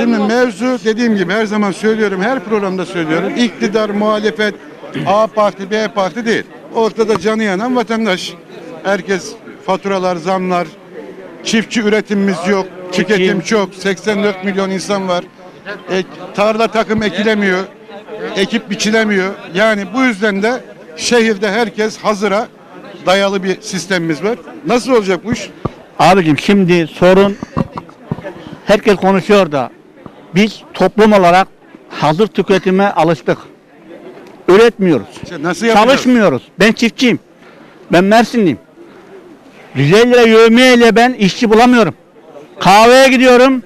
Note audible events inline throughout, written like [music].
Şimdi mevzu dediğim gibi her zaman söylüyorum, her programda söylüyorum. İktidar, muhalefet, A parti, B parti değil. Ortada canı yanan vatandaş. Herkes faturalar, zamlar, çiftçi üretimimiz yok, tüketim çok. 84 milyon insan var. E, tarla takım ekilemiyor, ekip biçilemiyor. Yani bu yüzden de şehirde herkes hazıra dayalı bir sistemimiz var. Nasıl olacak bu iş? Abicim şimdi sorun herkes konuşuyor da biz toplum olarak hazır tüketime alıştık. Üretmiyoruz. İşte nasıl? Çalışmıyoruz. Ben çiftçiyim. Ben Mersinliyim. 150 lira yövmiyeyle ben işçi bulamıyorum. Kahveye gidiyorum.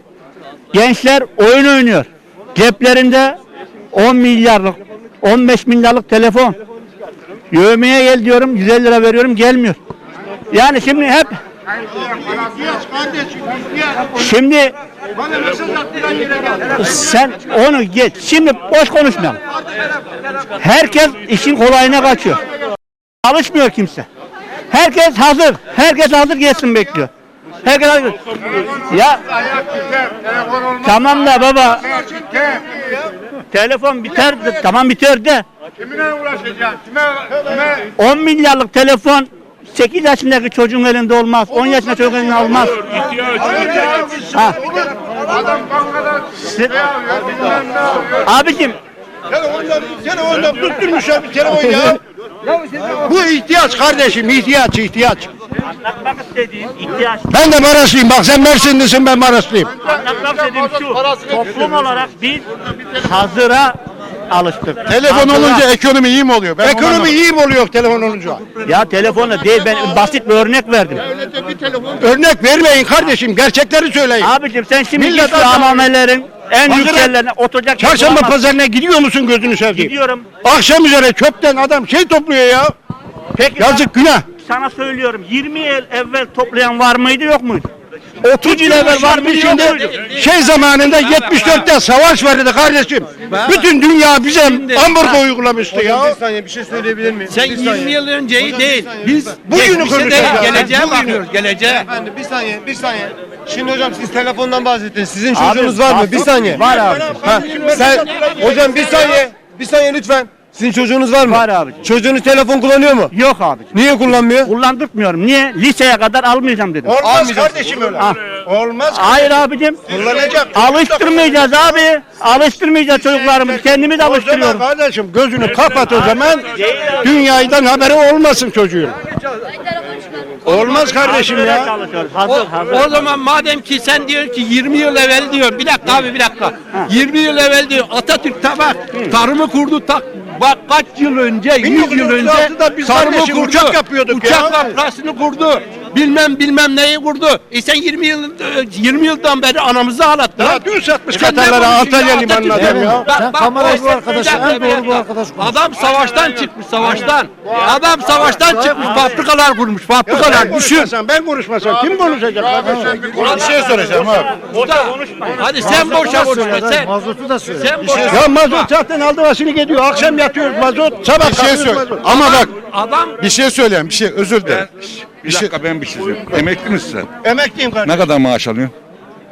Gençler oyun oynuyor. Ceplerinde 10 milyarlık, 15 milyarlık telefon. Yövmiye gel diyorum, 150 lira veriyorum gelmiyor. Yani şimdi hep Şimdi sen onu geç. Şimdi boş konuşmayalım. Herkes işin kolayına kaçıyor. Çalışmıyor kimse. Herkes hazır. Herkes hazır gelsin bekliyor. Herkes hazır. Ya tamam da baba telefon biter de, tamam biter de Kimine uğraşacaksın? Kime, kime? 10 milyarlık telefon 8 yaşındaki çocuğun elinde olmaz. 10 yaşındaki çocuğun elinde olmaz. Ha. Adam bankada Siz- ne alıyor, bilmem ne alıyor. Abicim Telefonda, telefonda tutturmuşlar bir telefon ya. Bu ihtiyaç kardeşim, ihtiyaç, ihtiyaç. anlatmak istediğim ihtiyaç Ben de Maraşlıyım. Bak sen Mersinlisin, ben Maraşlıyım. Anlatmak istediğim şu. Toplum olarak biz hazıra alıştık. Telefon Hazıra. olunca ekonomi iyi mi oluyor? Ben onu Ekonomi anlamadım. iyi mi oluyor telefon olunca? Ya telefonla değil ben basit bir örnek verdim. Örnek vermeyin kardeşim, gerçekleri söyleyin. Abicim sen şimdi Millet git şu adam- amamelerin en Hazıra- yüksellerine oturacak. yer Çarşamba bulamazsın. pazarına gidiyor musun gözünü seveyim? Gidiyorum. Akşam üzere çöpten adam şey topluyor ya. Peki Yazık günah. sana söylüyorum 20 yıl evvel toplayan var mıydı yok muydu? 30 yıl evvel var Var mıydı yok şimdi şey zamanında 74'te savaş vardı kardeşim. Bütün dünya bize ambargo uygulamıştı ya. Bir saniye bir şey söyleyebilir miyim? Sen 20 yıl önceyi değil. Biz Bugünü geçmişe konuşacağız değil, ya. geleceğe Bugünü. bakıyoruz. Geleceğe. Efendim bir saniye bir saniye. Şimdi hocam siz telefondan bahsettiniz. Sizin Abi, çocuğunuz var mı? Bir saniye. var abi. Ha, sen hocam bir saniye. Bir saniye lütfen. Sizin çocuğunuz var mı? Var abi. Çocuğunuz telefon kullanıyor mu? Yok abicim. Niye kullanmıyor? Kullandırtmıyorum. Niye? Liseye kadar almayacağım dedim. Olmaz kardeşim öyle. Ha. Olmaz. Hayır abicim. Kullanacak. Alıştırmayacağız abi. Alıştırmayacağız çocuklarımızı. Kendimiz O zaman alıştırıyoruz. kardeşim gözünü kapat o zaman dünyadan haberi olmasın çocuğun. Olmaz kardeşim ya. çalışıyoruz. O, Hazır hazır. o zaman madem ki sen diyorsun ki 20 yıl evvel diyor. Bir dakika abi bir dakika. 20 yıl evvel diyor Atatürk tabak tarımı kurdu tak bak kaç yıl önce 100 yıl önce 1936'da biz tarımı kardeşim kurdu. uçak yapıyorduk ya. Uçak fabrikasını kurdu. Bilmem bilmem neyi kurdu. E sen 20 yıl 20 yıldan beri anamızı ağlattın. Ya dün satmış Sen Katarlara Antalya ya? limanına adam ya. Bak, bak, kamerayı bak, bu arkadaş, en doğru bu arkadaş konuşuyor. Adam savaştan çıkmış savaştan. Adam savaştan çıkmış fabrikalar kurmuş fabrikalar düşün. ben konuşmasam kim konuşacak kardeşim? Bir şey soracağım abi. Hadi sen boşa konuşma sen. Mazotu da söyle. Sen boşa Ya mazot zaten aldı başını gidiyor. Akşam yatıyoruz mazot. Sabah Bir şey söyle. Ama bak Adam bir şey söyleyeyim. Bir şey özür dilerim. Bir dakika ben bir şey söyleyeyim. Emekli misin sen? Emekliyim kardeşim. Ne kadar maaş alıyorsun?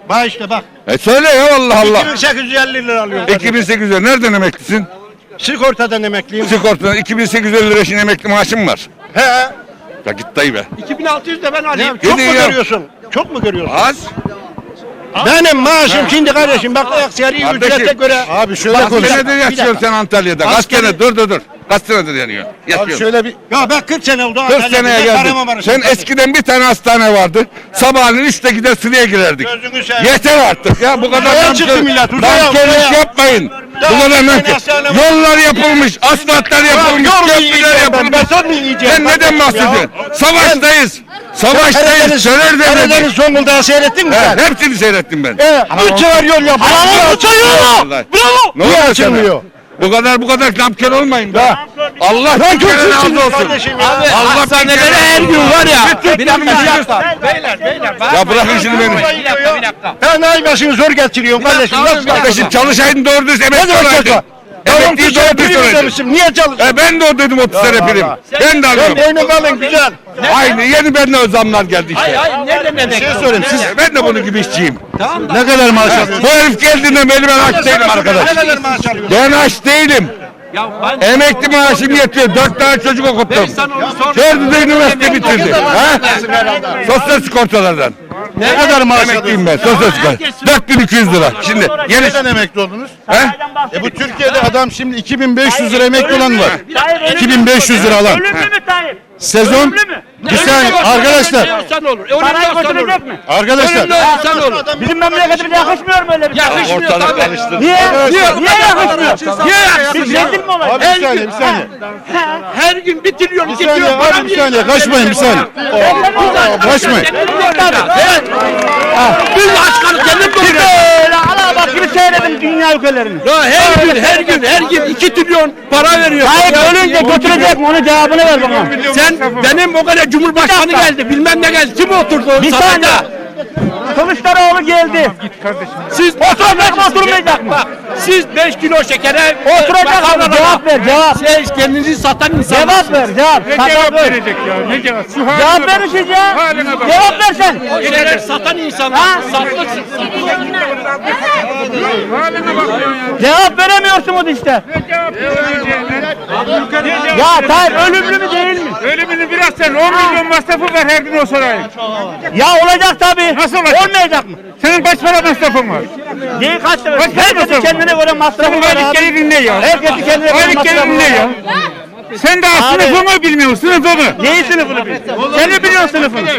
Bak işte bak. E söyle ya Allah Allah. 2850 lira alıyorum. kardeşim. 2800 lira. Nereden emeklisin? Sigortadan emekliyim. Sigortadan 2850 lira şimdi emekli maaşım var. He. Ya git dayı be. 2600 de ben alayım. Çok mu ya. görüyorsun? Çok mu görüyorsun? Az. Benim maaşım şimdi kardeşim bak aksiyeri Kardeşim. ücrete göre. Abi şöyle Kaç konuş. senedir yaşıyorsun sen Antalya'da? Kaç Askeri- sene? Dur dur dur. Kaç senedir yanıyor? Abi Yaşıyorsun. şöyle bir Ya ben 40 sene oldu. 40 Antalya'da, seneye ben geldin. Sen kardeşim. eskiden bir tane hastane vardı. Sabahleyin üçte gider sıraya girerdik. Gözünü seveyim. Yeter artık ya bu kadar nankör- çıktı millet, uzaya. yapmayın. Ya Bu bir kadar tane nankör. hastane var. Yollar yapılmış, asfaltlar yapılmış, yol mu köprüler yiyeceğim ben, yapılmış. beton mu yiyeceğim Sen neden bahsediyorsun? Savaştayız. Savaştayız. Söner devleti. Zonguldak'ı seyrettin mi sen? He, Hepsini seyrettim ben. He, üç sefer yol yapıyor. Bravo, Üç sefer Vallahi. Bravo. Ne Niye oluyor açılmıyor? sana? Bu kadar bu kadar nankör olmayın be. Allah bin kere razı kötüsünüz olsun. kardeşim ya. Abi Allah hastanelere her razı gün var ya. Bir dakika bir dakika. Beyler beyler. Ya bırakın şimdi beni. Bir dakika bir dakika. Ben ay başını zor getiriyorum kardeşim. Nasıl. Kardeşim çalışaydın doğru düz emekli Ne demek olaydın. çaka? Tamam doğru prim söyledim. ödemişim. Niye çalışıyorsun? E ben de ödedim 30 sene prim. Ben de Sen alıyorum. memnun kalın güzel. Aynı yeni benden o zamlar geldi işte. ay ne demek? şey söyleyeyim siz Ben de bunun gibi işçiyim. ne kadar maaş alıyorsunuz? Bu herif geldiğinden beri ben aç değilim arkadaş. Ne kadar maaş alıyorsunuz? Ben aç değilim. Ya ben Emekli maaşım yetiyor. Dört tane çocuk okuttum. ben sana onu sor. Dördü de üniversite bitirdi. Ha? Sosyal sigortalardan. Ne kadar maaş alıyorsunuz? ben. Sosyal sigorta. 4200 lira. Şimdi yeni... Neden emekli oldunuz? He? E bu Türkiye'de adam şimdi 2500 lira emekli olan var. Tayyip, 2500 lira alan. Ölümlü mü Tayyip? Sezon mü? bir saniye arkadaşlar. Ölürsen olur. Parayı Ölürsen olur. götürecek mi? Arkadaşlar olur. Bizim memleketimize yakışmıyor mu öyle bir şey? Yakışmıyor tabii. Niye? Niye, niye yakışmıyor? Niye Biz yakışmıyor? rezil mi olacağız? Abi bir saniye bir saniye. Her gün bir trilyon, Bir saniye trilyon abi bir saniye kaçmayın bir saniye. Kaçmayın. Evet. Biz aşkarı kendim doyuruyoruz. Bak gibi seyredin dünya ülkelerini. Ya her gün, her gün, her gün iki trilyon para veriyor. Tayyip ölünce götürecek mi? Onun cevabını ver bana. Sen benim o kadar Cumhurbaşkanı Bir dakika. geldi, bilmem ne geldi. Kim oturdu o Bir sarayda? Kılıçdaroğlu geldi. Siz Oturacak mı oturmayacak mı? Bak, siz 5 kilo şekere Oturacak mı? bakanlara- Cevap ver cevap. Siz kendinizi satan insan. Cevap ver cevap. Cevap ver. ya? Ne cevap? Şu Cevap verirsin ya. Cevap ver sen. O şeyler satan insanlar. Ha? Sattıksın. Cevap veremiyorsunuz işte. Ya Tayyip ölümlü mü değil mi? Ölümünü biraz sen 10 milyon masrafı var her gün o sarayın. Ya olacak tabii. Nasıl olacak? Olmayacak mı? Senin kaç para masrafın var? Neyi kaç lira? Kaç para Herkesin masrafı? kendine göre masrafı var abi. gelirin ne ya? Herkesin kendine göre masrafı var. Sen daha Abi. sınıfımı bilmiyorsun sınıfımı. Neyi sınıfını bil? Sen mi biliyorsun sınıfını?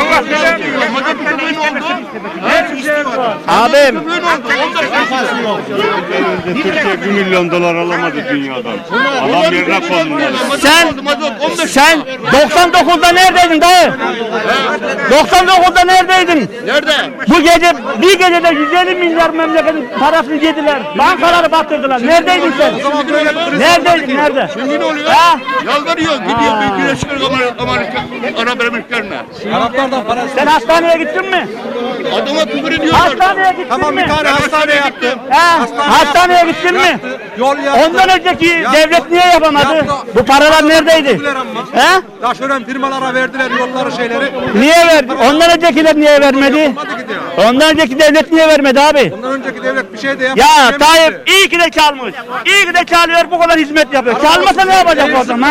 Allah. Abim Türkiye 1 milyon dolar alamadı dünyadan. Adam yerine konulmalı. sen sen 99'da neredeydin dayı? 99'da neredeydin? Nerede? Bu gece bir gecede 150 milyar memleketin parasını yediler. Bankaları batırdılar. Neredeydin sen? Neredeydin? Nerede? Şimdi ne oluyor? Ha? Yalvarıyor gidiyor bir Birleşik Amerika, Amerika Arap Emirlikleri'ne. Sen hastaneye gittin mi? Adama küfür ediyorlar. Hastaneye gittin Tamam mi? bir tane hastane yaptım. Ha? Hastaneye gittin mi? Yol yaptım. Ondan önceki devlet niye yapamadı? Bu paralar neredeydi? He? Taşören firmalara verdiler yolları şeyleri. Niye verdi? Ondan öncekiler niye vermedi? Ondan önceki devlet niye vermedi abi? Ondan önceki devlet bir şey de yapmadı. Ya yememişti. Tayyip iyi ki de çalmış. İyi ki de çalıyor bu kadar hizmet yapıyor. Çalmasa ne yapacak adam ha?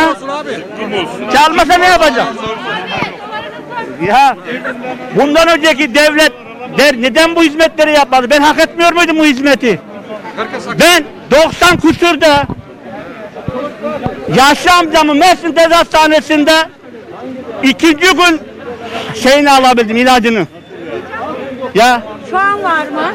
Çalmasa ne yapacak? Ya bundan önceki devlet der neden bu hizmetleri yapmadı? Ben hak etmiyor muydum bu hizmeti? Ben 90 küsürde yaşlı amcamı Mersin Devlet Hastanesi'nde ikinci gün şeyini alabildim ilacını. Ya Şu an var mı?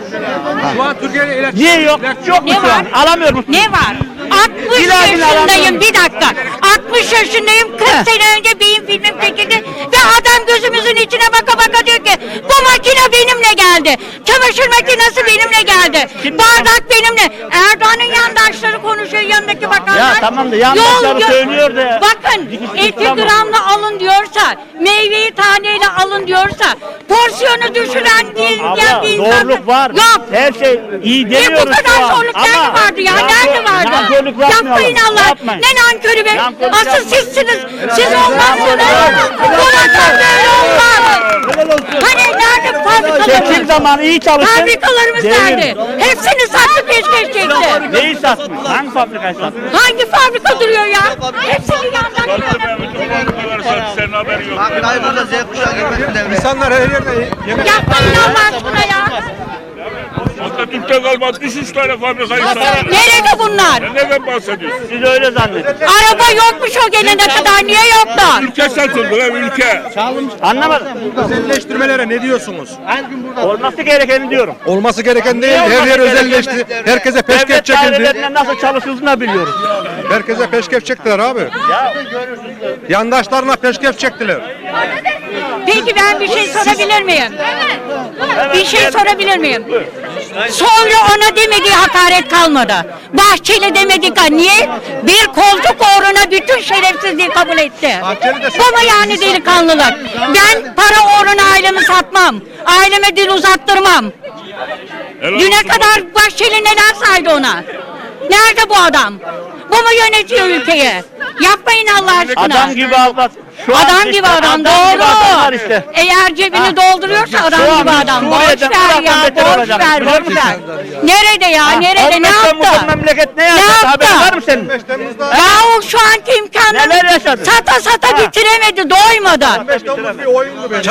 Şu an Türkiye'de ilaç niye yok? Yok mu Ne şu var? an? Alamıyor musun? Ne var? 60 İlacını yaşındayım bir dakika. 60 yaşındayım 40 sene önce beyin filmim çekildi ve adam gözümüzün içine baka baka diyor ki bu makine benimle geldi. Çamaşır makinesi benimle geldi. Bardak benimle. Erdoğan'ın yandaşları konuşuyor yanındaki bakanlar. Ya tamam da yandaşları söylüyor da- Bakın eti gramla alın diyorsa, meyveyi taneyle alın diyorsa, porsiyonu düşüren diye Abla zorluk var. Yok. Her şey iyi E demiyoruz bu kadar zorluk nerede vardı ya? Nerede vardı? Nankörlük yapmayalım. Yapmayın Allah. Yapmayın. Ne nankörü be? Nankörlük Asıl yapmayın. sizsiniz. Siz olmazsınız. Burası böyle olmaz. Hani nerede fabrikalarımız? Seçim zamanı iyi çalışın. Fabrikalarımız nerede? Hepsini sattı peşkeş çekti. Neyi satmış? Hangi fabrikayı satmış? Hangi fabrika duruyor ya? Hepsini yandan Senin haberin yok. İnsanlar her yerde yemek Yapmayın Allah aşkına ya. Atatürk'te kalmadı. Üç üç tane fabrikayı sattı. Nerede bunlar? Neden bahsediyorsun? Siz öyle zannediyorsunuz. Araba yokmuş o gelene kadar. Niye yoktu? Ülke satıldı lan ülke. Anlamadım. özelleştirmelere ne diyorsunuz? Olması gerekeni diyorum. Olması gereken değil. Her yer özelleşti. Herkese peşkep Devlet çekildi. nasıl çalışıldığını biliyoruz. Herkese peşkep çektiler abi. Yandaşlarına peşkep çektiler. Peki ben bir şey sorabilir miyim? Bir şey sorabilir miyim? Sonra ona demediği hakaret kalmadı. Bahçeli demedik ha. Niye? Bir koltuk uğruna bütün şerefsizliği kabul etti. Bu mu yani delikanlılık? Ben para uğruna ailemi satmam. Aileme dil uzattırmam. Düne kadar Bahçeli neler saydı ona? Nerede bu adam? Bu mu yönetiyor ülkeyi? Yapmayın Allah aşkına. Adam gibi abla. Şu an Adam işte gibi adam, gibi adam doğru. işte. Eğer cebini dolduruyorsa adam Şu gibi adam. Boş Suriye'den, ver ya, olacak, ver, musun? ver. Nerede ya, nerede, ne 15 yaptı? memleket ne Ne yaptı? yaptı? Haberin var mı senin? Ya o şu anki imkanları sata sata bitiremedi, doymadı.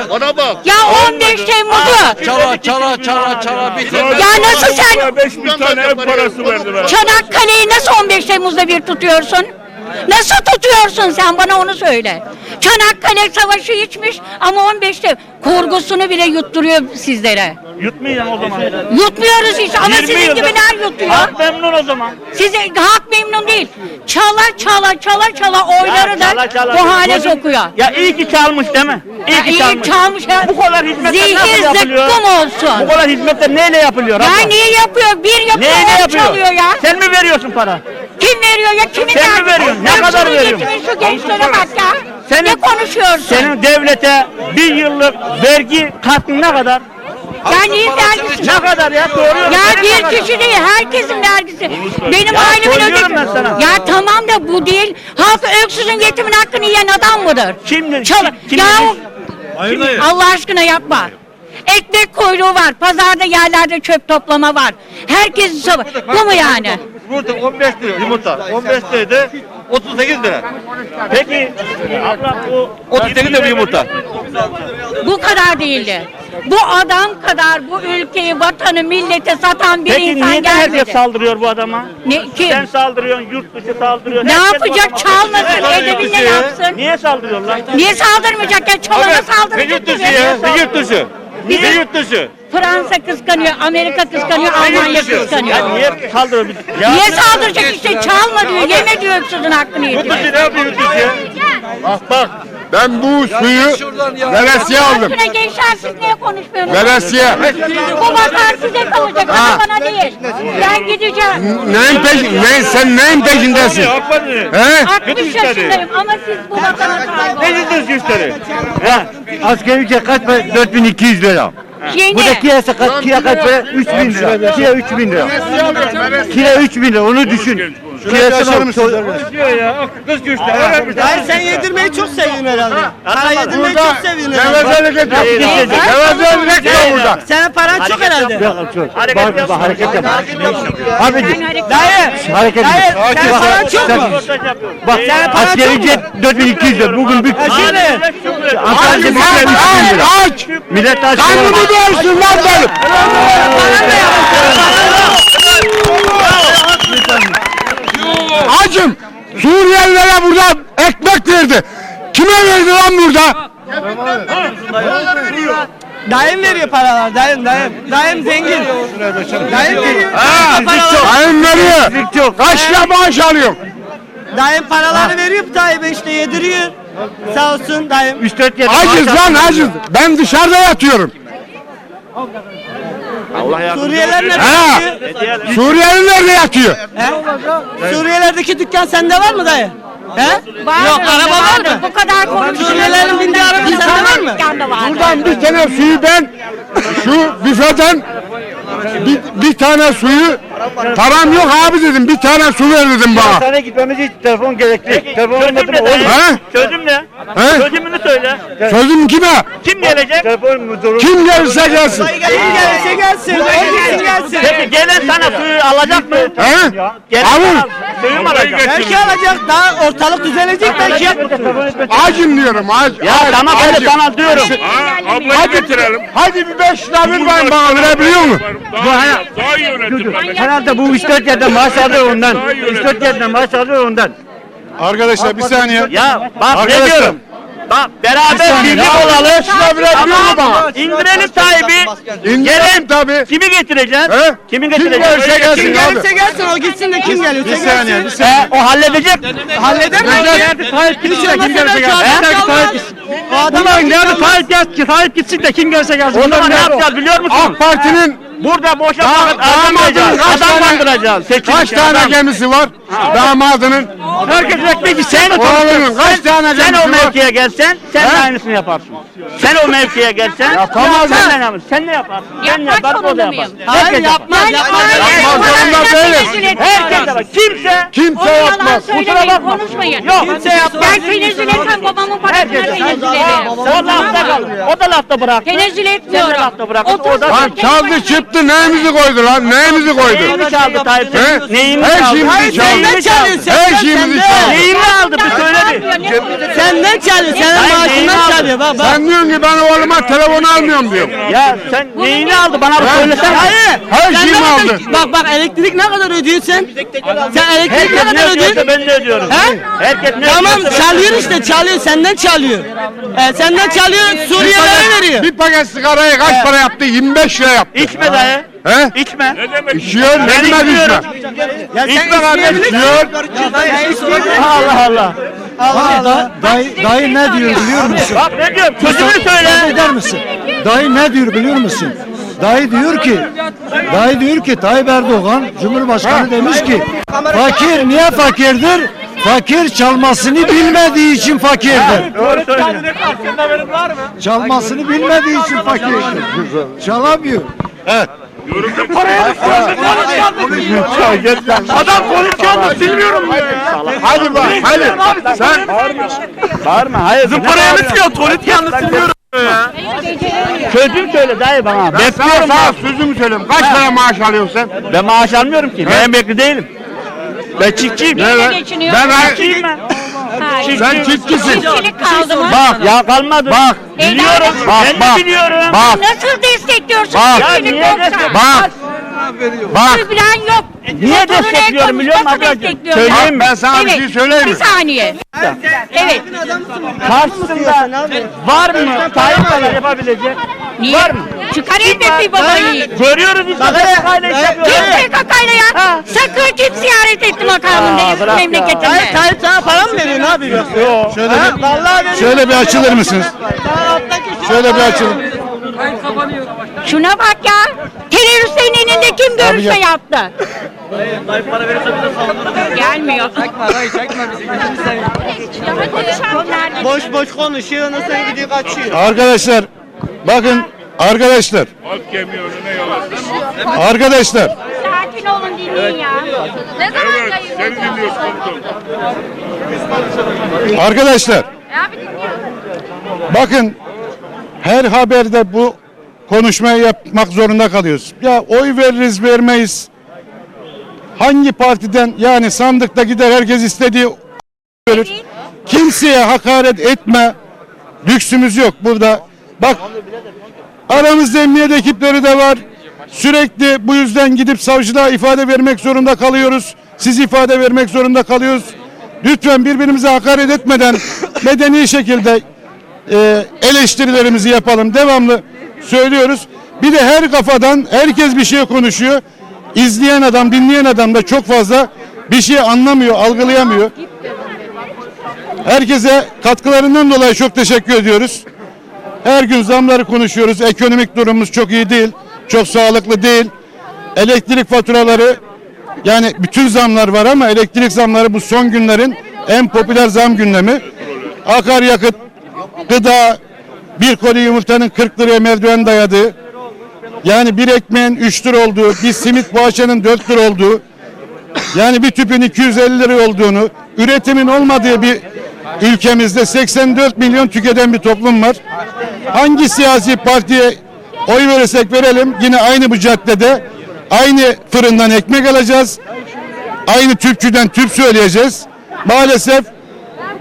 Ona bak. Ya 15 Temmuz'u. Çala çala çala çala bitir. Ya nasıl sen 5 bin tane ev parası verdiler. Çanakkale'yi nasıl 15 Temmuz'da bir tutuyorsun? Nasıl tutuyorsun sen bana onu söyle. Çanakkale Savaşı içmiş ama 15'te kurgusunu bile yutturuyor sizlere. Yutmayacağım o zaman. Yutmuyoruz hiç ama 20 sizin yıldır- gibiler yutuyor. Halk memnun o zaman. Size halk memnun değil. Çala çala çala çala oyları da Çala çala. bu hale Gözüm- sokuyor. Ya iyi ki çalmış değil mi? İyi Ya ki iyi çalmış. çalmış ya. Bu kadar hizmetler nasıl Zehir yapılıyor? zıkkım olsun. Bu kadar hizmetler neyle yapılıyor? Ya abla? niye yapıyor? Bir yapıyor, Neyle on yapıyor? çalıyor ya. Sen mi veriyorsun para? Kim veriyor ya? Kimin Sen mi derdi? veriyorsun? Ne kadar veriyorsun? getirin Şu gençlere bak ya. Senin- ne konuşuyorsun? Senin devlete bir yıllık vergi katkın ne kadar? Ya niye vergisi? Ne kadar ya? Doğru. Ya bir kişi değil, herkesin vergisi. Benim Ya ailemin soruyorum ödedi. ben sana. Ya tamam da bu değil. Halk öksüzün yetimin hakkını yiyen adam mıdır? Kimdir? Çal Kim- kim ya o- Allah aşkına yapma. Ekmek kuyruğu var, pazarda yerlerde çöp toplama var. Herkes bu mu yani? Yumurta 15 lira yumurta. 15 liraydı 38 lira. Peki abla bu 38 lira yumurta. Bu kadar değildi. Bu adam kadar bu ülkeyi, vatanı, millete satan bir Peki insan niye gelmedi. herkes saldırıyor bu adama? Ne, kim? Sen saldırıyorsun, yurt dışı saldırıyor. Ne herkes bu yapacak? Çalmasın, edebin ne yapsın? Niye saldırıyorlar? Niye saldırmayacak ya? Çalana Ne saldıracak. yurt dışı ya? Ne yurt dışı? Bizim- yurt dışı? Fransa kıskanıyor, Amerika kıskanıyor, Almanya kıskanıyor. Ya niye saldırıyor? Ya Niye saldıracak işte çalma diyor, yeme diyor öksüzün hakkını yediyor. dışı ne yapıyor dışı? Bak bak ben bu suyu veresiye aldım. aşkına gençler siz niye konuşmuyorsunuz? Veresiye. Bu vatan size kalacak, bana bana değil. Ben gideceğim. Neyin peşin, ne, sen neyin peşindesin? He? 60 yaşındayım ama siz bu vatana sahip Ne olun. yurt güçleri? Asgari ücret kaç para? 4200 lira. Yeni. Burada kirası kaç, kira kaç para? 3000 lira. Kira 3000 lira. Kira 3000 lira onu düşün. Kirası var. Diyor ya kız öğrenmiş. Hayır sen yedirmeyi çok seviyorsun herhalde. Para yedirmeyi çok seviyorsun herhalde. gevezelik yapıyor. Gevezelik yok burada. Senin paran çok herhalde. hareket yapma. Hareket yap. Ben hareket- Dayı. Hareket yap. Dayı senin paran çok mu? Bak mu? ücret 4200 lira. Bugün bir Şimdi. Ankara'da bir 3000 lira. Aç! Millet aç. Karnımı doyursun lan benim! Acım! Suriyelilere burada ekmek verdi. Kime verdi lan burada? Dayım veriyor paralar. Dayım dayım. Dayım zengin. Dayım veriyor. Ha, Sayın veriyor. Kaç lira maaş alıyor? Dayım paraları veriyor Tayyip'e işte yediriyor. Sağ olsun dayım. 3-4 yer. Acız lan acız. Ben dışarıda yatıyorum. Suriyeliler nerede Ha. yatıyor? Suriyeli nerede yatıyor? He? Suriyelerdeki dükkan sende var mı dayı? He? Vardır, Yok araba var mı? Bu kadar konuşuyor. Suriyelilerin bindiği araba sende var mı? Buradan bir tane suyu ben şu büfeden bir, bir tane suyu param yok abi dedim bir tane su ver dedim bana. Hastaneye gitmemiz için telefon gerekli. Telefon Çözüm olmadı ne mı dayı? olur. He? Çözüm ne? He? Çözümünü söyle. Sözüm kime? Kim gelecek? Telefon müdürü. Kim gelirse gelsin. Kim gelirse gelsin. Peki gelen sana suyu alacak mı? He? Gelen Alır. Mu alacak? Belki alacak. Daha ortalık düzelecek belki. Acım diyorum ac. Ya tamam ben de sana diyorum. Ablayı getirelim. Hadi bir beş lira ver ben bana verebiliyor mu? Daha, daha iyi yönetim. Herhalde bu 3-4 yerden maaş alıyor ondan. 3-4 yerden maaş alıyor ondan. Arkadaşlar bir saniye. Ya bak ne diyorum. Bak beraber birlik olalım. lira verebiliyor mu bana? İndirelim Tayyip'i. İndirelim tabii. Kimi getireceksin? He? Kimi Kim getireceksin? gelirse gelsin Kim abi. gelirse gelsin o gitsin de kim gelirse Bir saniye, bir gelsin. saniye. O halledecek. Halleder mi? Nerede Tayyip gitsin de kim gelirse gelsin. Tayyip O adam Ulan nerede Tayyip gelsin, Tayyip gitsin de kim gelirse gelsin. O zaman ne yapacağız biliyor musun? AK Parti'nin Burada boşa vakit harcamayacağız. Kandıracağız. Seçim kaç tane adam. gemisi var? Damadının Herkes ekmek sen Oğlum kaç tane sen gemisi o var? mevkiye gelsen sen de aynısını yaparsın. Sen o mevkiye gelsen [laughs] Yapamaz sen, ne yaparsın? Sen ne yaparsın? Ben ne Yapmak yaparsın o da zorunda yapar. mıyım? Hayır Herkes yapar. yapmaz yapmaz. Yapmaz zorunda değiliz. Herkes yapar. Kimse Kimse Yalan yapmaz. söylemeyin, bakma. konuşmayın. Yok, kimse yapmaz. Ben tenezzül etsem babamın parasını tenezzül ederim. o lafta kalır. O da lafta bıraktı. Tenezzül Sen de etmiyorum. lafta bıraktın. O da Lan çaldı çıktı neyimizi koydu lan neyimizi koydu? Neyimi çaldı Tayyip? He? Neyimi Her çaldı? şeyimizi çaldı. Neyimi çaldı? Her şeyimizi çaldı. Neyimi aldı bir söyle bir. Senden çalıyor. Senin Hayır, neyini maaşından aldın? çalıyor. Bak bak. Sen diyorsun ki ben oğluma telefon almıyorum diyor. Ya sen neyini aldı bana bir söylesene. Hayır. Her Sen şeyimi ne kadar- aldı. Bak bak elektrik ne kadar ödüyorsun sen? Sen elektrik Herkes ne ne kadar ödüyorsa ödüyorsun? ben de ödüyorum. He? Herkes ne Tamam ödüyorsa ben- çalıyor işte çalıyor senden çalıyor. Ee, senden çalıyor Suriyelere veriyor. Bir paket sigarayı kaç para yaptı? 25 lira yaptı. İçme dayı. He? İçme. İçiyor, Ben elime içmiyorum. düşme. İçme kardeş, içiyor. Allah Allah. Dayı, dayı ne diyor biliyor musun? Bak ne diyorum? Sözümü söyle. eder misin? Dayı ne diyor biliyor musun? Dayı diyor ki, dayı diyor ki Tayyip Erdoğan Cumhurbaşkanı demiş ki fakir niye fakirdir? Fakir çalmasını bilmediği için fakirdir. Çalmasını bilmediği için fakirdir. Çalamıyor. Adam konuşuyor bilmiyorum. Hadi bak, hadi. Sen Bağırma hayır. Zımparaya mı çıkıyor? Tuvalet yalnız siliyorum. Çözüm söyle dayı bana. ben sana, Bekliyorum sana ben. sözümü söyleyeyim. Kaç para maaş alıyorsun sen? Ben maaş almıyorum ki. Ben emekli değilim. Ben çiftçiyim. Evet. geçiniyor? Ben Çiftçiyim ben. Hayır. sen çiftçisin. Çiftçilik kaldı mı? Bak, Ya kalmadı. bak. Biliyorum. Bak, ben bak. de biliyorum. Bak, Nasıl destekliyorsun Bak. Ya çiftçilik niye yoksa? destek- bak, bak. Oy bilen yok. Niye Motorunu destekliyorum biliyor musun nasıl ablacığım? destekliyorum? Söyleyeyim mi? Ben sana bir şey söyleyeyim mi? Bir saniye. Evet. Karşısında var mı Tayyip kadar yapabilecek? Niye? Var mı? Çıkar elbet bir babayı. Görüyoruz işte. Kayla iş yapıyor. Kim PKK'yla ya? Sakın kim ziyaret etti makamında memleketinde. Hayır Tayyip sana para mı veriyor ne yapıyor? Şöyle bir, şöyle bir açılır mısınız? Şöyle bir açılın. Şuna bak ya. Teröristlerin elinde kim görürse yaptı. Gelmiyor. Boş boş konuşuyor sonra gidiyor kaçıyor. Arkadaşlar bakın arkadaşlar arkadaşlar Sakin olun dinleyin ya. Ne zaman yayın? arkadaşlar Abi dinliyorum. bakın her haberde bu konuşmayı yapmak zorunda kalıyoruz. Ya oy veririz vermeyiz. Hangi partiden yani sandıkta gider herkes istediği verir. Kimseye hakaret etme lüksümüz yok burada. Bak aramızda emniyet ekipleri de var. Sürekli bu yüzden gidip savcılığa ifade vermek zorunda kalıyoruz. Siz ifade vermek zorunda kalıyoruz. Lütfen birbirimize hakaret etmeden [laughs] medeni şekilde e, eleştirilerimizi yapalım. Devamlı söylüyoruz. Bir de her kafadan herkes bir şey konuşuyor. İzleyen adam, dinleyen adam da çok fazla bir şey anlamıyor, algılayamıyor. Herkese katkılarından dolayı çok teşekkür ediyoruz. Her gün zamları konuşuyoruz. Ekonomik durumumuz çok iyi değil. Çok sağlıklı değil. Elektrik faturaları yani bütün zamlar var ama elektrik zamları bu son günlerin en popüler zam gündemi. Akaryakıt, gıda, bir koli yumurtanın 40 liraya merdiven dayadığı, yani bir ekmeğin 3 lira olduğu, bir simit poğaçanın 4 lira olduğu, yani bir tüpün 250 lira olduğunu, üretimin olmadığı bir ülkemizde 84 milyon tüketen bir toplum var. Hangi siyasi partiye oy verirsek verelim yine aynı bu caddede aynı fırından ekmek alacağız. Aynı tüpçüden tüp söyleyeceğiz. Maalesef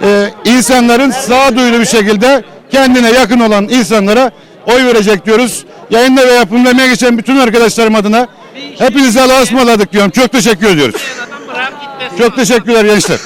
e, insanların sağduyulu bir şekilde kendine yakın olan insanlara oy verecek diyoruz. Yayında ve yapımda emeği geçen bütün arkadaşlarım adına hepinize Allah'a ısmarladık diyorum. Çok teşekkür ediyoruz. Çok teşekkürler gençler.